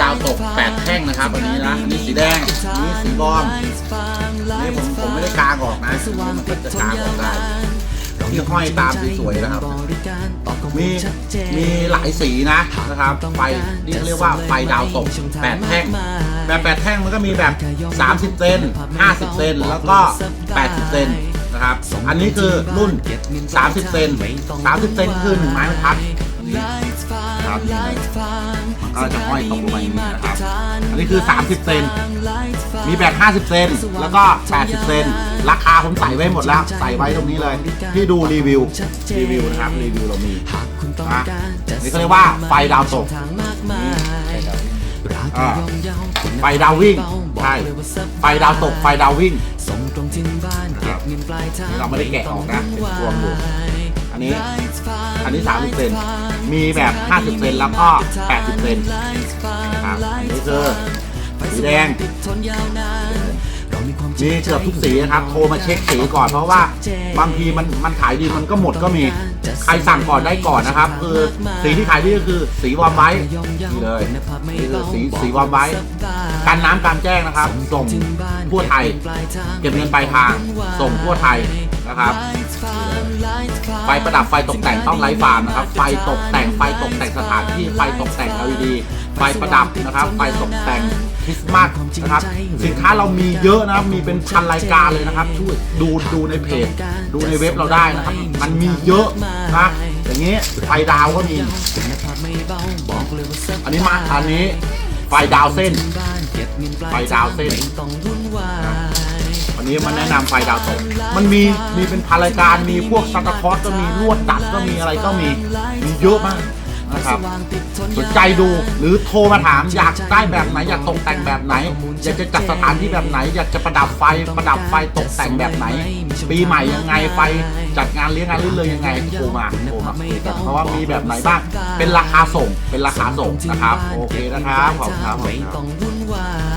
ดาวตกแปดแท่งนะครับอันนี้นะอันนี้สีแดงอันนี้สีบอลอันนี่ผมผมไม่ได้กางออกนะมันก็จะกางออกได้ที่ห้อยตามสวยๆนะครับ มีมีหลายสีนะนะครับไฟนี่เขาเรียกว่าไฟดาวตกแปดแท่งแบบแปดแท่งมันก็มีแบบ 30 เซน50 เซนแล้วก็ 80 เซนนะครับ อันนี้คือรุ่น 30 เซน30 เซนคือหนึ่งไม้บรรทัด ครับมันก็จะห้อยตกลงมาอย่างนี้นะครับ อันนี้คือ 30 เซน มีแบบ 50 เซน แล้วก็ 80 เซน ราคาผมใส่ไว้หมดแล้ว ใส่ไว้ตรงนี้เลย ที่ดูรีวิว รีวิวนะครับ รีวิวเรามีอะนี่เขาเรียกว่าไฟดาวตกอ่าไฟดาววิ่งใช่ไฟดาวตกไฟดาววิ่งส่งตรงถึงบ้านเก็บเงินปลายทางนี่เราไม่ได้แกะออกนะเป็นรวมอยู่อันนี้ อันนี้30เซน มีแบบ 50 เซนแล้วก็ 80 เซนนะครับนนี้คือสีแดงมีเกือบทุกสีนะครับ โทรมาเช็คสีก่อนเพราะว่าบางทีมันมันขายดีมันก็หมดก็มี ใครสั่งก่อนได้ก่อนนะครับ คือสีที่ขายดีก็คือสีวอมไบท์นี่เลยนี่คือสีสีวอมไบท์กันน้ำการแจ้งนะครับ ส่งทั่วไทย เก็บเงินปลายทาง ส่งทั่วไทย นะครับไฟประดับไฟตกแต่งต้องไลฟ์ฟาร์มนะครับ ไฟตกแต่งไฟตกแต่งสถานที่ไฟตกแต่ง LED ไฟประดับนะครับ ไฟตกแต่งคริสต์มาสนะครับสินค้าเรามีเยอะนะครับมีเป็นพันรายการเลยนะครับช่วยดูดูในเพจ ดูในเว็บเราได้นะครับ มันมีเยอะนะอย่างนี้ไฟดาวก็มีอันนี้มาอันนี้ ไฟดาวเส้น ไฟดาวเส้นวันนี้มันแนะนำไฟดาวตก มันมีมีเป็นพันรายการมีพวกซันตาคลอสก็มีลวดดัดก็มีอะไรก็มีมีเยอะมาก นะครับสนใจดูหรือโทรมาถามอยากได้แบบไหนอยากตกแต่งแบบไหน อยากจะจัดสถานที่แบบไหน อยากจะประดับไฟประดับไฟตกแต่งแบบไหน ปีใหม่ยังไงไฟจัดงานเลี้ยงงานเรื่อยๆยังไงโทรมาโทรมาคุยกันเพราะว่ามีแบบไหนบ้างเป็นราคาส่งเป็นราคาส่งนะครับ โอเคนะครับขอบคุณครับขอบคุณครับ